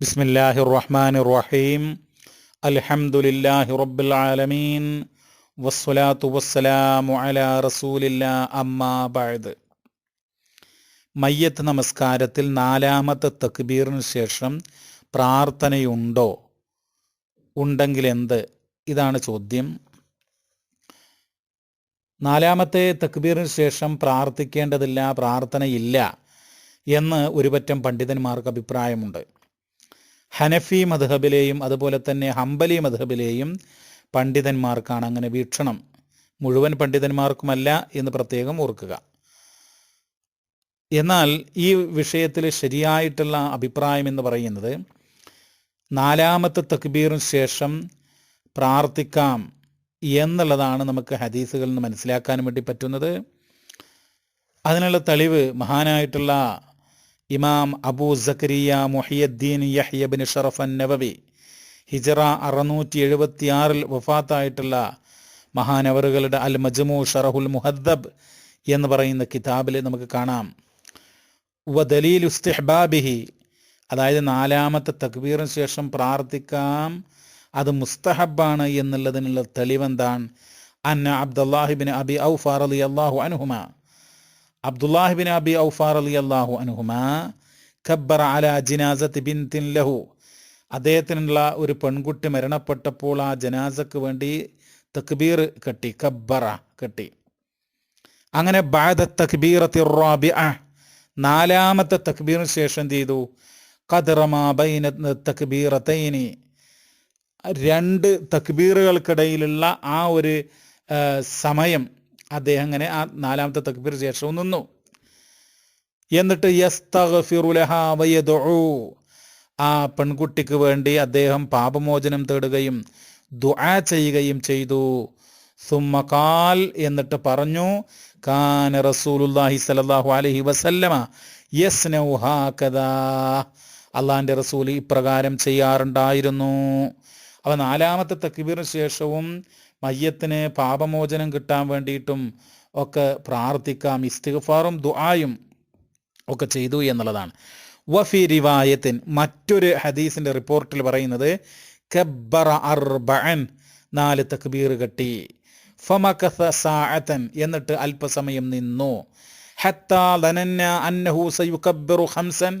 بسم الله الرحمن الرحيم الحمد لله رب العالمين والصلاة والسلام على رسول الله أما بعد മയ്യത്ത് നമസ്കാരത്തിൽ നാലാമത്തെ തക്ബീറിന് ശേഷം പ്രാർത്ഥനയുണ്ടോ ഉണ്ടെങ്കിൽ എന്ത് ഇതാണ് ചോദ്യം നാലാമത്തെ തക്ബീറിന് ശേഷം പ്രാർത്ഥിക്കേണ്ടതില്ല പ്രാർത്ഥനയില്ല എന്ന് ഒരുപറ്റം പണ്ഡിതന്മാർക്ക് അഭിപ്രായമുണ്ട് ഹനഫി മധഹബിലെയും അതുപോലെ തന്നെ ഹംബലി മധഹബിലെയും പണ്ഡിതന്മാർക്കാണ് അങ്ങനെ വീക്ഷണം. മുഴുവൻ പണ്ഡിതന്മാർക്കുമല്ല എന്ന് പ്രത്യേകം ഓർക്കുക. എന്നാൽ ഈ വിഷയത്തിൽ ശരിയായിട്ടുള്ള അഭിപ്രായം എന്ന് പറയുന്നത് നാലാമത്തെ തക്ബീറിന് ശേഷം പ്രാർത്ഥിക്കാം എന്നുള്ളതാണ് നമുക്ക് ഹദീസുകളിൽ നിന്ന് മനസ്സിലാക്കാൻ വേണ്ടി പറ്റുന്നത്. അതിനുള്ള തെളിവ് മഹാനായിട്ടുള്ള ഇമാം അബൂ സക്കരിയ മൊഹിയദ്ദീൻ യഹ്യബിൻ ഷറഫൻ നബവി ഹിജറ അറുന്നൂറ്റി എഴുപത്തി ആറിൽ വഫാത്തായിട്ടുള്ള മഹാനവറുകളുടെ അൽ മജ്മു ഷറഹുൽ മുഹദ്ദബ് എന്ന് പറയുന്ന കിതാബിൽ നമുക്ക് കാണാം. വ ദലീൽ ഉസ്തിഹ്ബാബിഹി അതായത് നാലാമത്തെ തക്ബീറിന് ശേഷം പ്രാർത്ഥിക്കാം. അത് മുസ്തഹബാണ് എന്നുള്ളതിനുള്ള തെളിവെന്താണ്. അന്ന അബ്ദുല്ലാഹിബിൻ അബി ഔഫാർ അലി അള്ളാഹു അനുഹുമ അബ്ദുല്ലാഹിബിൻ അബി ഔഫാർ അലി അള്ളാഹു അനുഹുമ ഖബ്ബർ അല ജിനാസത്ത് ബിൻതിൻ ലഹു. അദ്ദേഹത്തിനുള്ള ഒരു പെൺകുട്ടി മരണപ്പെട്ടപ്പോൾ ആ ജനാസക്ക് വേണ്ടി തക്ബീർ കെട്ടി കബ്ബറ കെട്ടി. അങ്ങനെ ബാദ തക്ബീറത്തി റാബിഅ നാലാമത്തെ തക്ബീറിന് ശേഷം എന്ത് ചെയ്തു? ഖദ്റമാ ബൈന തക്ബീറത്തൈനി രണ്ട് തക്ബീറുകൾക്കിടയിലുള്ള ആ ഒരു സമയം അദ്ദേഹം അങ്ങനെ ആ നാലാമത്തെ തക്ബീർ ശേഷവും നിന്നു. എന്നിട്ട് ആ പെൺകുട്ടിക്ക് വേണ്ടി അദ്ദേഹം പാപമോചനം തേടുകയും ദുആ ചെയ്യുകയും ചെയ്തു. സുമ്മകാൽ എന്നിട്ട് പറഞ്ഞു കാന റസൂലുള്ളാഹി സ്വല്ലല്ലാഹു അലൈഹി വസല്ലമ യസ്നഉ ഹാകദാ. അള്ളാഹിന്റെ റസൂൽ ഇപ്രകാരം ചെയ്യാറുണ്ടായിരുന്നു. അവ നാലാമത്തെ തക്ബീറിന് ശേഷവും മയ്യത്തിന് പാപമോചനം കിട്ടാൻ വേണ്ടിയിട്ടും ഒക്കെ പ്രാർത്ഥിക്കാം ഇസ്തിഗ്ഫാറും ദുആയും ഒക്കെ ചെയ്തു എന്നുള്ളതാണ്. വഫി റിവായത്തിൻ മറ്റൊരു ഹദീസിന്റെ റിപ്പോർട്ടിൽ പറയുന്നത് കബ്ബറ അർബഅൻ നാല് തക്ബീർ കെട്ടി. ഫമകഥ സാഅതൻ എന്നിട്ട് അല്പസമയം നിന്നു. ഹത്താ ലനന്ന അന്നഹു സയുകബ്ബിറു ഖംസൻ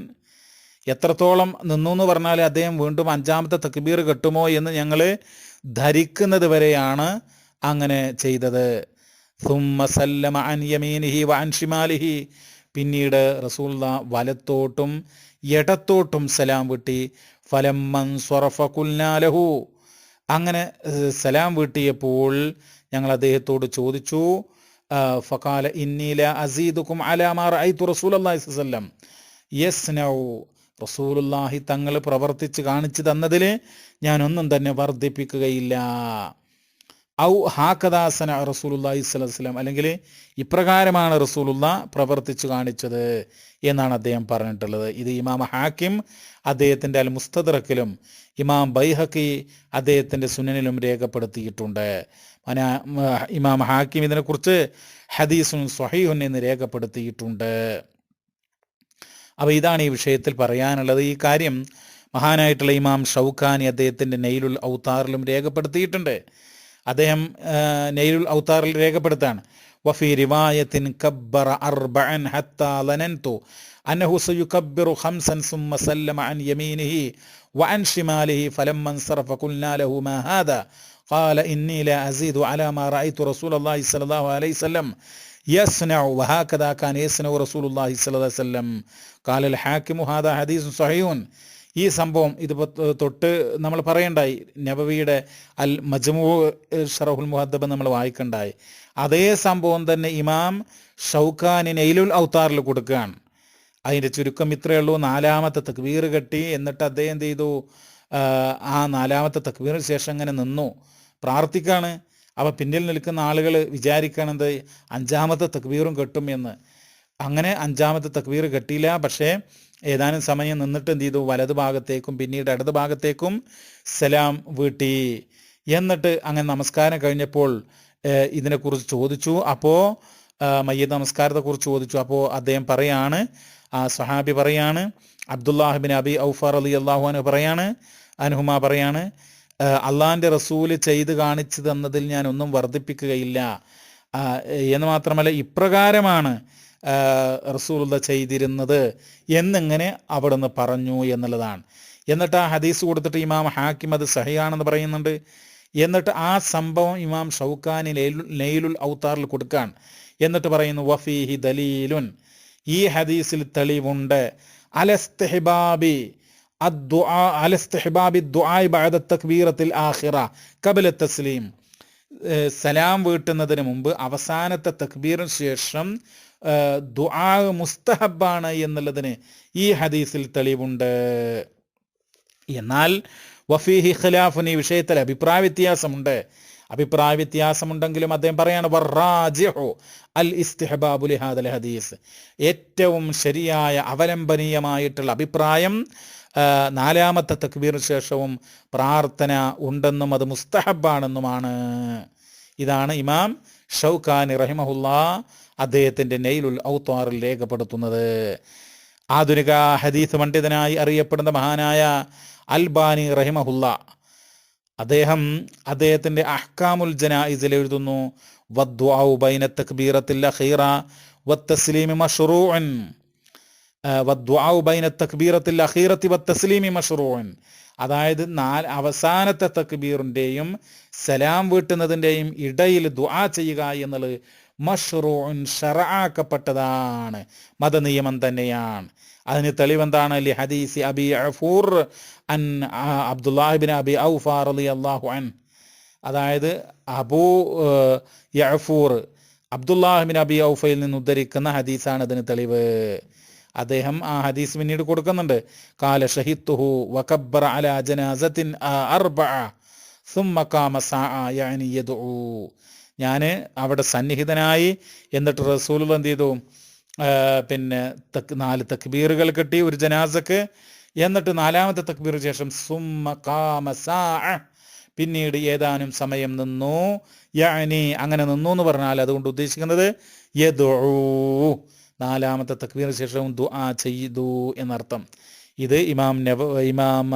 എത്രത്തോളം നിന്നു എന്ന് പറഞ്ഞാൽ അദ്ദേഹം വീണ്ടും അഞ്ചാമത്തെ തക്ബീർ കെട്ടുമോ എന്ന് ഞങ്ങൾ ധരിക്കുന്നത് വരെയാണ് അങ്ങനെ ചെയ്തത്. സുമ്മ സല്ലമ അൻ യമീനിഹി വ അൻ ഷിമാലിഹി പിന്നീട് റസൂൽ വലത്തോട്ടും ഇടത്തോട്ടും സലാം വീട്ടി. സ്വറഫ കുൽനാലഹു അങ്ങനെ സലാം വീട്ടിയപ്പോൾ ഞങ്ങൾ അദ്ദേഹത്തോട് ചോദിച്ചു ഫക്കാല ഇന്നീല അസീദുക്കും അലാമാർ ഐ റസൂൽ അള്ളാഹി യസ് യസ്നൗ റസൂലുള്ളാഹി തങ്ങൾ പ്രവർത്തിച്ച് കാണിച്ചു തന്നതിൽ ഞാനൊന്നും തന്നെ വർദ്ധിപ്പിക്കുകയില്ല. ഔ ഹാക്കദാസന റസൂലുല്ലാഹി വസല്ലം അല്ലെങ്കിൽ ഇപ്രകാരമാണ് റസൂലുള്ള പ്രവർത്തിച്ചു കാണിച്ചത് എന്നാണ് അദ്ദേഹം പറഞ്ഞിട്ടുള്ളത്. ഇത് ഇമാം ഹാക്കിം അദ്ദേഹത്തിന്റെ അൽ മുസ്തദറക്കിലും ഇമാം ബൈഹക്കി അദ്ദേഹത്തിന്റെ സുനനിലും രേഖപ്പെടുത്തിയിട്ടുണ്ട്. ഇമാം ഹാക്കിം ഇതിനെക്കുറിച്ച് ഹദീസുൻ സ്വഹീഹുൻ എന്ന് രേഖപ്പെടുത്തിയിട്ടുണ്ട്. അപ്പോൾ ഇതാണ് ഈ വിഷയത്തിൽ പറയാനുള്ളത് ഈ കാര്യം മഹാനായിട്ടുള്ള ഇമാം ഷൗഖാനി അദ്ദേഹത്തിൻ്റെ നെയ്ലുൽ ഔത്താറിലും രേഖപ്പെടുത്തിയിട്ടുണ്ട് അദ്ദേഹം ആ, നെയ്ലുൽ ഔത്താറിൽ രേഖപ്പെടുത്താണ് വഫി റിവായത്തിൻ കബ്ബറ അർബഅൻ ഹത്താ ലനൻതു അന്നഹു സയുകബ്ബിറു ഖംസൻ സുമ്മ സല്ലമ അൻ യമീനിഹി വഅൻ ഷിമാലിഹി ഫലമ്മ انصرف قلنا له ما هذا قال إني لا أزيد على ما رأيت رسول الله صلى الله عليه وسلم യസ്നഉ യസ്നഉ റസൂലുള്ളാഹി അലൈഹി വസല്ലം ഖാലൽ ഹാദാ ഈ സംഭവം ഇത് തൊട്ട് നമ്മൾ പറയണ്ടായി. നബവിയുടെ അൽ മജ്മു ഷറഹുൽ മുഹദ്ദബ് നമ്മൾ വായിക്കണ്ടായി. അതേ സംഭവം തന്നെ ഇമാം ഷൗഖാനി നെയ്ലുൽ ഔത്താറിൽ കൊടുക്കുകയാണ്. അതിന്റെ ചുരുക്കം ഇത്രയേ ഉള്ളൂ. നാലാമത്തെ തക്വീർ കെട്ടി എന്നിട്ട് അദ്ദേഹം എന്ത് ചെയ്തു? ആ നാലാമത്തെ തക്വീറിന് ശേഷം അങ്ങനെ നിന്നു. പ്രാർത്ഥിക്കാണ്. അപ്പോൾ പിന്നിൽ നിൽക്കുന്ന ആളുകൾ വിചാരിക്കണത് അഞ്ചാമത്തെ തക്ബീറും കെട്ടും എന്ന്. അങ്ങനെ അഞ്ചാമത്തെ തക്ബീർ കെട്ടിയില്ല. പക്ഷേ ഏതാനും സമയം നിന്നിട്ട് എന്ത് ചെയ്തു? വലത് ഭാഗത്തേക്കും പിന്നീട് ഇടത് ഭാഗത്തേക്കും സലാം വീട്ടി. എന്നിട്ട് അങ്ങനെ നമസ്കാരം കഴിഞ്ഞപ്പോൾ ഇതിനെക്കുറിച്ച് ചോദിച്ചു. അപ്പോൾ മയ്യ നമസ്കാരത്തെക്കുറിച്ച് ചോദിച്ചു. അപ്പോൾ അദ്ദേഹം പറയാണ് ആ സഹാബി പറയാണ് അബ്ദുല്ലാഹിബിൻ അബി ഔഫർ അലി അള്ളാഹുഅന് പറയാണ് അനുഹുമ പറയാണ് അള്ളാഹിന്റെ റസൂൽ ചെയ്ത് കാണിച്ചു തന്നതിൽ ഞാൻ ഒന്നും വർദ്ധിപ്പിക്കുകയില്ല. എന്ന് മാത്രമല്ല ഇപ്രകാരമാണ് റസൂലുള്ള ചെയ്തിരുന്നത് എന്നിങ്ങനെ അവിടുന്ന് പറഞ്ഞു എന്നുള്ളതാണ്. എന്നിട്ട് ആ ഹദീസ് കൊടുത്തിട്ട് ഇമാം ഹാക്കിം അത് സഹിയാണെന്ന് പറയുന്നുണ്ട്. എന്നിട്ട് ആ സംഭവം ഇമാം ഷൗക്കാനി നെയ്ലുൽ ഔത്താറിൽ കൊടുക്കാൻ. എന്നിട്ട് പറയുന്നു വഫീഹി ദലീലുൻ. ഈ ഹദീസിൽ തെളിവുണ്ട്. അലസ്തെഹിബാബി തക്ബീറത്തിൽ തസ്ലീം സലാം വീട്ടുന്നതിന് മുമ്പ് അവസാനത്തെ തക്ബീറിന് ശേഷം ദുആ മുസ്തഹബാണ് എന്നുള്ളതിന് ഈ ഹദീസിൽ തെളിവുണ്ട്. എന്നാൽ വഫീഹി ഖിലാഫുൻ ഈ വിഷയത്തിൽ അഭിപ്രായ വ്യത്യാസമുണ്ട്. അഭിപ്രായ വ്യത്യാസമുണ്ടെങ്കിലും അദ്ദേഹം പറയാണ് വറാജിഹു അൽ ഇസ്തിഹബാബുൽ ഹാദൽ ഹദീസ്. ഏറ്റവും ശരിയായ അവലംബനീയമായിട്ടുള്ള അഭിപ്രായം നാലാമത്തെ തക്ബീറിന് ശേഷവും പ്രാർത്ഥന ഉണ്ടെന്നും അത് മുസ്തഹബാണെന്നുമാണ്. ഇതാണ് ഇമാം ഷൗഖാനി റഹിമഹുല്ല അദ്ദേഹത്തിന്റെ നെയ്ലുൽ ഔത്താറിൽ രേഖപ്പെടുത്തുന്നത്. ആധുനിക ഹദീസ് പണ്ഡിതനായി അറിയപ്പെടുന്ന മഹാനായ അൽബാനി റഹിമഹുല്ല അദ്ദേഹം അദ്ദേഹത്തിന്റെ അഹ്കാമുൽ ജനായിസിൽ എഴുതുന്നു വദ്ദുആഉ ബൈന തക്ബീറത്തിൽ അഖീറ വത്തസ്ലീമി മഷ്റൂഉൻ. വദ്വാഉ ബൈന തക്ബീറത്തിൽ അഖീറത്തി വത്തസ്ലീമി മഷ്റൂഉൻ. അതായത് നാല് അവസാനത്തെ തക്ബീറിന്റെയും സലാം വീട്ടുന്നതിന്റെയും ഇടയിൽ ദുആ ചെയ്യുക എന്നുള്ളത് മഷ്റൂഉൻ ഷറാക്കപ്പെട്ടതാണ് മതനിയമം തന്നെയാണ്. അതിന് തെളിവെന്താണ്? ലി ഹദീസി അബി അഫൂർ അൻ അബ്ദുല്ലാഹിബിൻ അബി ഔഫാർ അലി അള്ളാഹു അൻ അതായത് അബൂ യഫൂർ അബ്ദുല്ലാഹിബിൻ അബി ഔഫയിൽ നിന്ന് ഉദ്ധരിക്കുന്ന ഹദീസാണ് അതിന് തെളിവ്. അദ്ദേഹം ആ ഹദീസ് പിന്നീട് കൊടുക്കുന്നുണ്ട്. കാല ഷഹിത്തുഹു വക്കബ്ബർ അല ജനാസത്തിൻ അർബ സുമ്മക്കാമ ഞാൻ അവിടെ സന്നിഹിതനായി എന്നിട്ട് റസൂൽ എന്ത് ചെയ്തു? പിന്നെ തക് നാല് തക്ബീറുകൾ കിട്ടി ഒരു ജനാസക്ക്. എന്നിട്ട് നാലാമത്തെ തക്ബീർ ശേഷം സുമ്മ കാമ സാ പിന്നീട് ഏതാനും സമയം നിന്നു. യാനി അങ്ങനെ നിന്നു എന്ന് പറഞ്ഞാൽ അതുകൊണ്ട് ഉദ്ദേശിക്കുന്നത് യദൂ നാലാമത്തെ തക്ബീറിന് ശേഷം ദുആ ചെയ്തു എന്നർത്ഥം. ഇത് ഇമാം നബ ഇമാം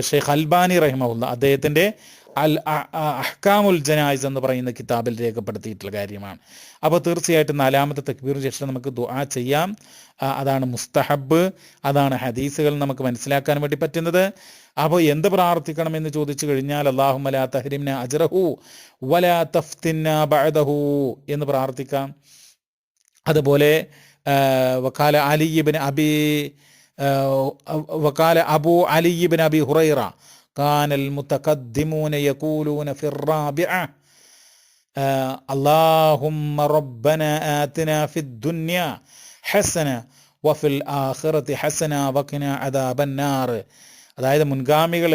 ഷെയ്ഖ് അൽബാനി റഹിമുള്ള അദ്ദേഹത്തിന്റെ അൽ അഹ്കാമുൽ ജനായിസ് എന്ന് പറയുന്ന കിതാബിൽ രേഖപ്പെടുത്തിയിട്ടുള്ള കാര്യമാണ്. അപ്പോൾ തീർച്ചയായിട്ടും നാലാമത്തെ തക്ബീറിന് ശേഷം നമുക്ക് ദുആ ചെയ്യാം. അതാണ് മുസ്തഹബ് അതാണ് ഹദീസുകൾ നമുക്ക് മനസ്സിലാക്കാൻ വേണ്ടി പറ്റുന്നത്. അപ്പോൾ എന്ത് പ്രാർത്ഥിക്കണം എന്ന് ചോദിച്ചു കഴിഞ്ഞാൽ അള്ളാഹുമല തഹരിംന അജ്റഹു വലാ തഫ്തിന്ന ബഅദഹു എന്ന് പ്രാർത്ഥിക്കാം. അതുപോലെ വക്കാല അലിബിൻ അബി വക്കാല അബു അലിബിൻ അബി ഹുറൈറ كان المتقدمون يقولون في الرابعة آه اللهم ربنا آتنا في الدنيا حسنة وفي الآخرة حسنة وقنا عذاب النار അതായത് മുൻഗാമികൾ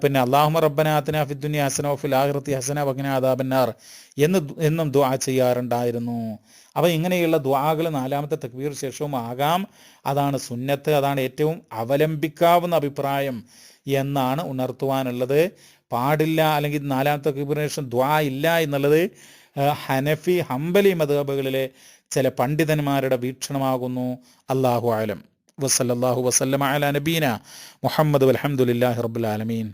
പിന്നെ അള്ളാഹുമ റബ്ബനാത്തിന ഫിദ്ദുനിയ ഹസന ഫിൽ ആഹിറത്തി ഹസന വഖിന അദാബന്നാർ എന്ന് ദു- എന്നും ദുആ ചെയ്യാറുണ്ടായിരുന്നു അപ്പോൾ ഇങ്ങനെയുള്ള ദുആകൾ നാലാമത്തെ തക്ബീർ ശേഷവും ആകാം അതാണ് സുന്നത്ത് അതാണ് ഏറ്റവും അവലംബിക്കാവുന്ന അഭിപ്രായം എന്നാണ് ഉണർത്തുവാനുള്ളത്. പാടില്ല അല്ലെങ്കിൽ നാലാമത്തെ കിബിനേഷൻ ദ്വാ ഇല്ല എന്നുള്ളത് ഹനഫി ഹംബലി മതബുകളിലെ ചില പണ്ഡിതന്മാരുടെ വീക്ഷണമാകുന്നു. അള്ളാഹു ആലം വസല്ലാഹു വസല്ലം അല നബീന മുഹമ്മദ് അലഹമുല്ലാഹി റബ്ബുൽ ആലമീൻ.